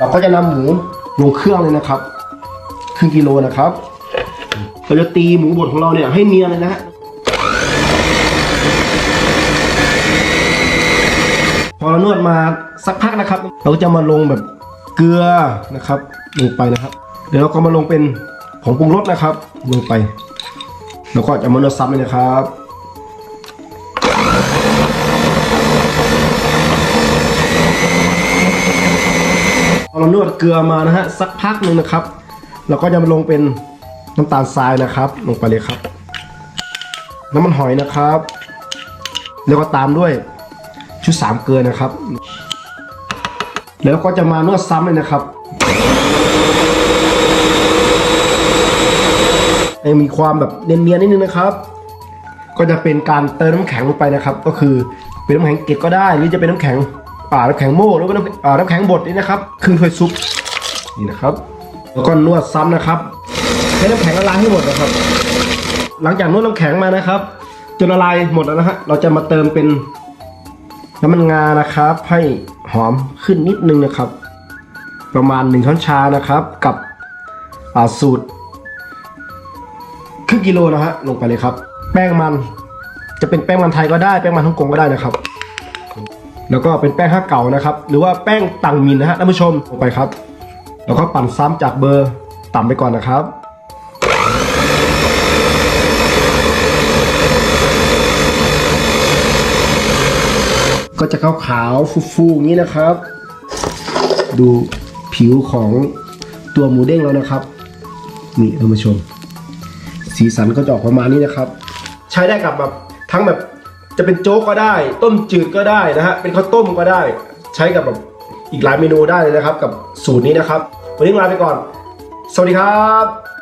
เราก็จะนำหมูลงเครื่องเลยนะครับ ครึ่งกิโลนะครับ เราจะตีหมูบดของเราเนี่ยให้เนียนเลยนะฮะพอเรานวดมาสักพักนะครับ เราจะมาลงแบบเกลือนะครับลงไปนะครับ เดี๋ยวเราก็มาลงเป็นผงปรุงรสนะครับ ลงไป แล้วก็จะมานวดซ้ำเลยนะครับ เรานวดเกลือมานะฮะสักพักหนึ่งนะครับ เราก็จะมาลงเป็นน้ำตาลทรายนะครับ ลงไปเลยครับ น้ำมันหอยนะครับ แล้วก็ตามด้วยชุดสามเกลือนะครับ แล้วก็จะมานวดซ้ำเลยนะครับให้มีความแบบเนียนๆนิดนึงนะครับ ก็จะเป็นการเติมน้ำแข็งลงไปนะครับ ก็คือเป็นน้ำแข็งเกล็ดก็ได้ หรือจะเป็นน้ำแข็ง ป่าน้ำแข็งโม่หรือว่าน้ำน้ำแข็งบดนี่นะครับครึ่งถ้วยซุปนี่นะครับ แล้วก็นวดซ้ำนะครับให้น้ำแข็งละลายให้หมดนะครับ หลังจากนวดน้ำแข็งมานะครับจนละลายหมดแล้วนะฮะเราจะมาเติมเป็นน้ำมันงานะครับ ให้หอมขึ้นนิดนึงนะครับ ประมาณ1ช้อนชานะครับ กับสูตรครึ่งกิโลนะฮะลงไปเลยครับ แป้งมันจะเป็นแป้งมันไทยก็ได้แป้งมันฮ่องกงก็ได้นะครับ แล้วก็เป็นแป้งข้าเก่านะครับ หรือว่าแป้งต่างมินนะฮะท่านผู้ชมลงไปครับ แล้วก็ปั่นซ้ำจากเบอร์ต่ำไปก่อนนะครับก็จะขาวขาวๆฟูๆอย่างนี้นะครับ ดูผิวของตัวหมูเด้งแล้วนะครับ นี่ท่านผู้ชม สีสันก็จะออกประมาณนี้นะครับ ใช้ได้กับแบบทั้งแบบ จะเป็นโจ๊กก็ได้ ต้มจืดก็ได้นะฮะเป็นข้าวต้มก็ได้ ใช้กับแบบอีกหลายเมนูได้เลยนะครับ กับสูตรนี้นะครับ วันนี้ลาไปก่อน สวัสดีครับ